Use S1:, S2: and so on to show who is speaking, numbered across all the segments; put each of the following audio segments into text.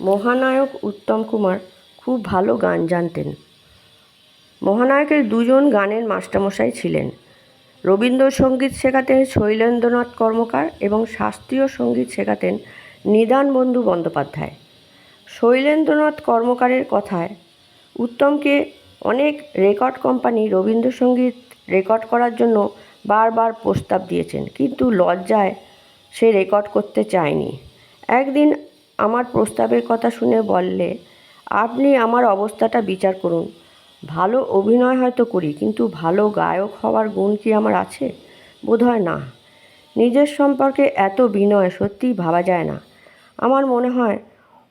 S1: মহানায়ক উত্তম কুমার খুব ভালো গান জানতেন। মহানায়কের দুজন গানের মাস্টারমশাই ছিলেন। রবীন্দ্রসঙ্গীত শেখাতেন শৈলেন্দ্রনাথ কর্মকার এবং শাস্ত্রীয় সংগীত শেখাতেন নিদান বন্ধু বন্দ্যোপাধ্যায়। শৈলেন্দ্রনাথ কর্মকারের কথায় উত্তমকে অনেক রেকর্ড কোম্পানি রবীন্দ্রসঙ্গীত রেকর্ড করার জন্য বারবার প্রস্তাব দিয়েছেন, কিন্তু লজ্জায় সে রেকর্ড করতে চায়নি। একদিন আমার প্রস্তাবের কথা শুনে বললে, আপনি আমার অবস্থাটা বিচার করুন। ভালো অভিনয় হয়তো করি, কিন্তু ভালো গায়ক হওয়ার গুণ কি আমার আছে? বোধহয় না। নিজের সম্পর্কে এত বিনয় সত্যিই ভাবা যায় না। আমার মনে হয়,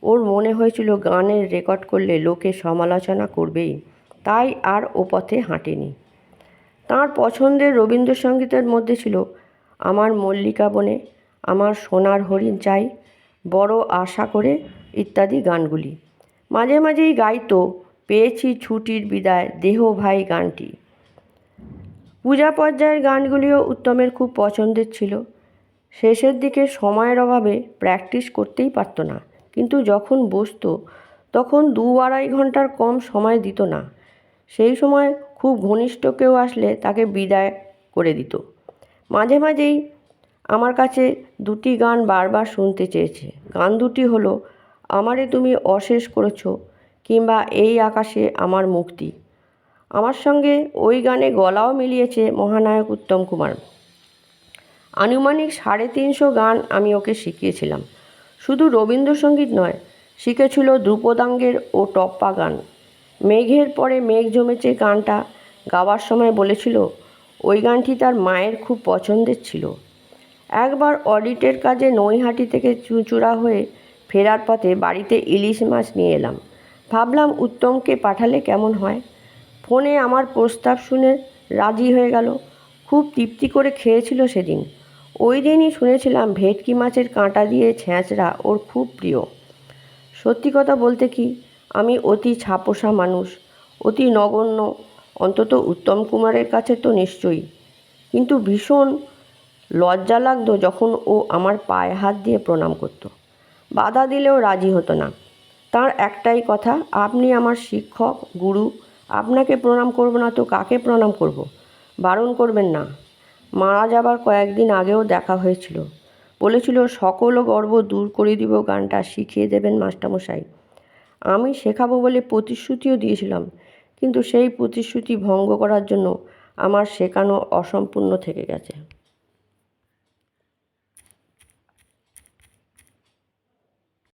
S1: ওর মনে হয়েছিল গানের রেকর্ড করলে লোকে সমালোচনা করবেই। তাই আর ও পথে হাঁটেনি। তাঁর পছন্দের রবীন্দ্রসঙ্গীতের মধ্যে ছিল, আমার মল্লিকা বনে আমার সোনার হরিণ চাই। বড় আশা করে ইত্যাদি গানগুলি। মাঝে মাঝেই গাইতো, পেয়েছি ছুটির বিদায়, দেহ ভাই গানটি। পূজা পর্যায়ের গানগুলিও উত্তমের খুব পছন্দের ছিল। শেষের দিকে সময়ের অভাবে প্র্যাকটিস করতেই পারতো না। কিন্তু যখন বসতো, তখন দু আড়াই ঘণ্টার কম সময় দিত না। সেই সময় খুব ঘনিষ্ঠ কেউ আসলে তাকে বিদায় করে দিত। মাঝে মাঝেই আমার কাছে দুটি গান বারবার শুনতে চেয়েছে। গান দুটি হলো, আমারে তুমি অশেষ করেছ কিংবা, এই আকাশে আমার মুক্তি আমার সঙ্গে ওই গানে গলাও মিলিয়েছে মহানায়ক উত্তম কুমার। আনুমানিক সাড়ে তিনশো গান আমি ওকে শিখিয়েছিলাম। শুধু রবীন্দ্রসঙ্গীত নয়, শিখেছিল ধ্রুপদাঙ্গের ও টপ্পা গান। মেঘের পরে মেঘ জমেছে গানটা, গাওয়ার সময় বলেছিল, ওই গানটি তার মায়ের খুব পছন্দের ছিল। একবার অডিটের কাজে নৈহাটি থেকে চুঁচুড়া হয়ে ফেরার পথে বাড়িতে ইলিশ মাছ নিয়ে এলাম। ভাবলাম, উত্তমকে পাঠালে কেমন হয়? ফোনে আমার প্রস্তাব শুনে রাজি হয়ে গেল। খুব তৃপ্তি করে খেয়েছিল সেদিন। ওই দিনই শুনেছিলাম, ভেটকি মাছের কাঁটা দিয়ে ছ্যাঁচড়া ওর খুব প্রিয়। সত্যি কথা বলতে কি, আমি অতি ছাপোষা মানুষ, অতি নগণ্য, অন্তত উত্তম কুমারের কাছে তো নিশ্চয়ই। কিন্তু ভীষণ লজ্জা লাগতো যখন ও আমার পায়ে হাত দিয়ে প্রণাম করতো। বাধা দিলেও রাজি হতো না। তার একটাই কথা, আপনি আমার শিক্ষক, গুরু, আপনাকে প্রণাম করব না তো কাকে প্রণাম করব? বারণ করবেন না। মারা যাবার কয়েকদিন আগেও দেখা হয়েছিল। বলেছিল, সকল গর্ব দূর করে দিব, গানটা শিখিয়ে দেবেন মাস্টারমশাই। আমি শেখাবো বলে প্রতিশ্রুতিও দিয়েছিলাম, কিন্তু সেই প্রতিশ্রুতি ভঙ্গ করার জন্য আমার শেখানো অসম্পূর্ণ থেকে গেছে।